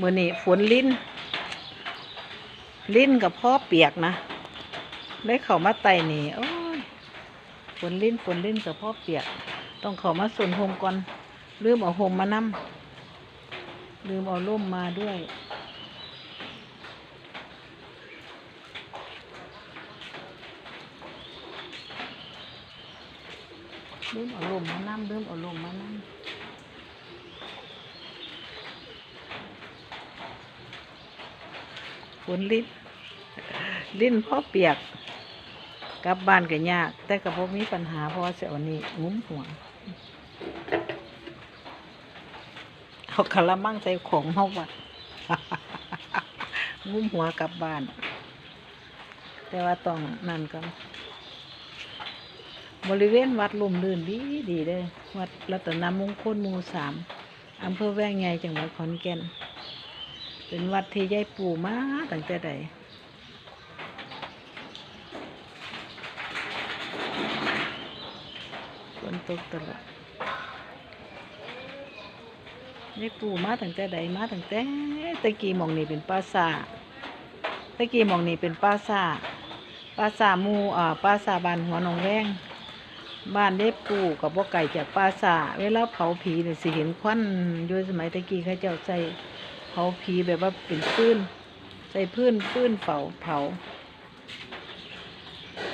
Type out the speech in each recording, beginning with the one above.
มือนี่ฝนลิ้น ลิ้นกับพ่อเปียกนะได้เข้ามาไต่นี่โอ้ยฝนลิ้นฝนลิ้นกับพ่อเปียก ต้องเข้ามาส่วนโฮมก่อนลืมเอาโฮมมานํลืมเอาร่มมาด้วย ลืมเอาลมมานั่ลืมเอาลมมานั่ ฝนลิ้น ลิ้นพ่อเปียก กลับบ้านก็ยาก แต่ก็บ่มีปัญหาเพราะว่าเสียวนี้งุ้มหัวเอาคารามั่งใส่ของเฮาวัดงุ้มหัวกลับบ้าน แต่ว่าต้องนั่นก่อนบริเวณวัดลมลื่นดีดีเลยวัดรัตนมงคลหมู่สามอำเภอแว่งใหญ่จังหวัดขอนแก่น เป็นวัดที่ยายปู่มาตั้งแต่ใดฝนตกตลอดยายปู่มาตั้งแต่ใดมาตั้งแต่ตะกี้มองนี่เป็นปราสาทตะกี้มองนี่เป็นปราสาทปราสามูอ่าปราสาบานหัวหนองแวงบ้านเด็บปู่กับบ่ไก่จากปราสาเวลาเผาผีเนี่ยสิเห็นควันอยู่สมัยตะกี้เขาเจ้าใส่ เผาผีแบบว่าเป็นพื้น ใส่พื้นพื้นเผาเผา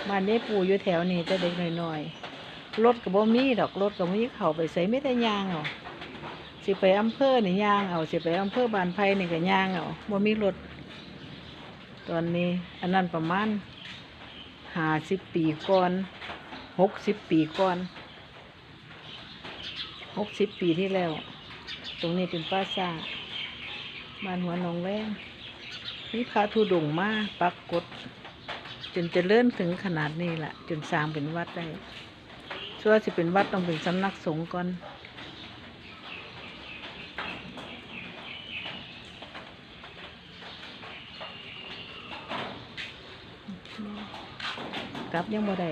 บ้านเด็บปู่อยู่แถวนี้แต่เด็กน้อยๆรถกับบ่มีดอกรถกับมีเขาไปใส่ไม่ได้ยางเอาสิไปอำเภอนี่ยางเอาสิไปอำเภอบานไผ่นี่ก็ยางเอาบ่มีรถตอนนี้ อันนั้นประมาณห้าสิบปีก่อนหกสิบปีก่อนหกสิบปีที่แล้ว ตรงนี้เป็นปราสา บ้านหัวหนองแวงมีพระธุดงมาปรากฏ จนจะเลื่อนถึงขนาดนี้แหละจนสร้างเป็นวัดได้ชั่วสิเป็นวัดต้องเป็นสำนักสงฆ์ก่อนกลับยังบ่ได้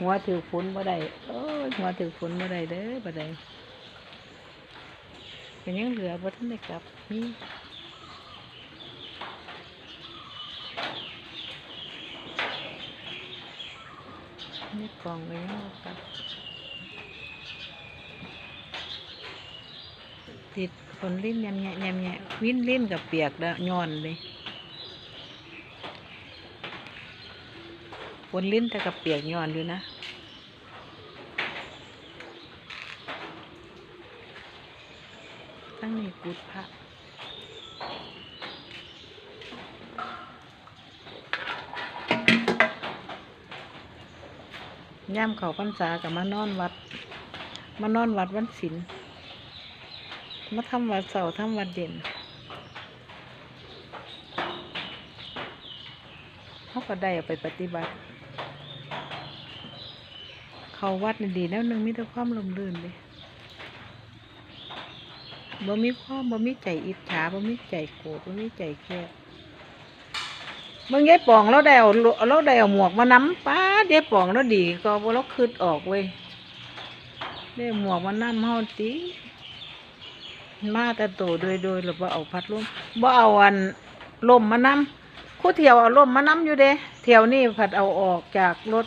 หัวถือฝนบ่ได้โอ้ยหัวถือฝนบ่ได้เด้อบ่ได้ เป็นยังเหลือบ่ทันได้กลับนี่นี่กล่องไว้ยังบ่กลับ ติดฝนลิ้นแยมแยะแยมแยะวินลิ้นกับเปียกแล้วย้อนเลยฝนลิ้นแต่กับเปียกย้อนอยู่นะ ตั้งนี่กุดพระย่ำเขาพรรษากับมานอนวัด มานอนวัดวันศิลมาทำวัดเสาร์ทำวัดเด่นเขาก็ได้เอาไปปฏิบัติ เขาวัดดีแล้วหนึงมีแต่ความลมลื่นเลย บ่มีความบ่มีใจอิจฉาบ่มีใจโกรธบ่มีใจแค้นมึงยายป่องเราได้เอาเราได้เอาหมวกมาน้ำป้าดยายป่องเราดี ก็บ่เราคืดออกเว้ยได้หมวกมาน้ำเฮาติมาแต่โตโดยโดยหรือว่าเอาพัดลมบ่เอาอันลมมาน้ำคู่เที่ยวเอาลมมาน้ำอยู่เด้เที่ยวนี่ผัดเอาออกจากรถ